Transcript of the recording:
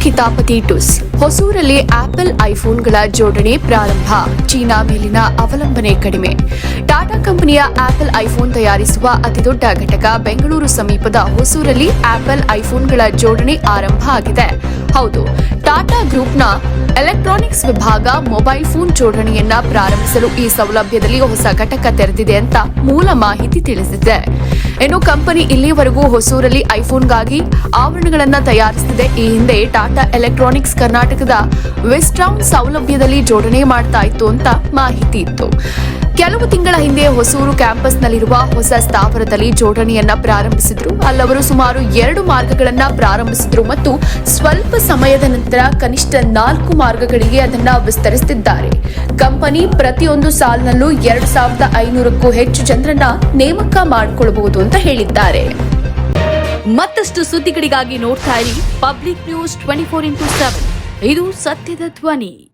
ಕಿತಾಪತಿ ಟುಸ್ ಹೊಸೂರಲ್ಲಿ apple ಐಫೋನ್ಗಳ ಜೋಡಣೆ ಪ್ರಾರಂಭ. China ಮೇಲಿನ ಅವಲಂಬನೆ ಕಡಿಮೆ. ಟಾಟಾ ಕಂಪನಿಯ ಆಪಲ್ ಐಫೋನ್ ತಯಾರಿಸುವ ಅತಿದೊಡ್ಡ ಘಟಕ ಬೆಂಗಳೂರು ಸಮೀಪದ ಹೊಸೂರಲ್ಲಿ ಆಪಲ್ ಐಫೋನ್ಗಳ ಜೋಡಣೆ ಆರಂಭ ಆಗಿದೆ. ಹೌದು. ಟಾಟಾ ಗ್ರೂಪ್ನ ಎಲೆಕ್ಟ್ರಾನಿಕ್ಸ್ ವಿಭಾಗ ಮೊಬೈಲ್ ಫೋನ್ ಜೋಡಣೆಯನ್ನ ಪ್ರಾರಂಭಿಸಲು ಈ ಸೌಲಭ್ಯದಲ್ಲಿ ಹೊಸ ಘಟಕ ತೆರೆದಿದೆ ಅಂತ ಮೂಲ ಮಾಹಿತಿ ತಿಳಿಸಿದೆ. ಇನ್ನು ಕಂಪನಿ ಇಲ್ಲಿವರೆಗೂ ಹೊಸೂರಲ್ಲಿ ಐಫೋನ್ಗಾಗಿ ಆವರಣಗಳನ್ನು ತಯಾರಿಸುತ್ತಿದೆ ಈ ಹಿಂದೆ ಟಾಟಾ ಎಲೆಕ್ಟ್ರಾನಿಕ್ಸ್ ಕರ್ನಾಟಕದ ವೆಸ್ಟ್ರೌನ್ ಸೌಲಭ್ಯದಲ್ಲಿ ಜೋಡಣೆ ಮಾಡ್ತಾ ಇತ್ತು ಅಂತ ಮಾಹಿತಿ ಇತ್ತು. ಕೆಲವು ತಿಂಗಳ ಹಿಂದೆ ಹೊಸೂರು ಕ್ಯಾಂಪಸ್ನಲ್ಲಿರುವ ಹೊಸ ಸ್ಥಾವರದಲ್ಲಿ ಜೋಡಣೆಯನ್ನ ಪ್ರಾರಂಭಿಸಿದ್ರು. ಅಲ್ಲವರು ಸುಮಾರು ಎರಡು ಮಾರ್ಗಗಳನ್ನ ಪ್ರಾರಂಭಿಸಿದ್ರು ಮತ್ತು ಸ್ವಲ್ಪ ಸಮಯದ ನಂತರ ಕನಿಷ್ಠ ನಾಲ್ಕು ಮಾರ್ಗಗಳಿಗೆ ಅದನ್ನ ವಿಸ್ತರಿಸುತ್ತಿದ್ದಾರೆ ಕಂಪನಿ ಪ್ರತಿಯೊಂದು ಸಾಲಿನಲ್ಲೂ ಎರಡು ಸಾವಿರದ ಐನೂರಕ್ಕೂ ಹೆಚ್ಚು ಜನರನ್ನ ನೇಮಕ ಮಾಡಿಕೊಳ್ಳಬಹುದು ಅಂತ ಹೇಳಿದ್ದಾರೆ. ಮತ್ತಷ್ಟು ಸುದ್ದಿಗಳಿಗಾಗಿ ನೋಡ್ತಾ ಇರಿ public news twenty four into seven. ಇದು ಸತ್ಯದ ಧ್ವನಿ.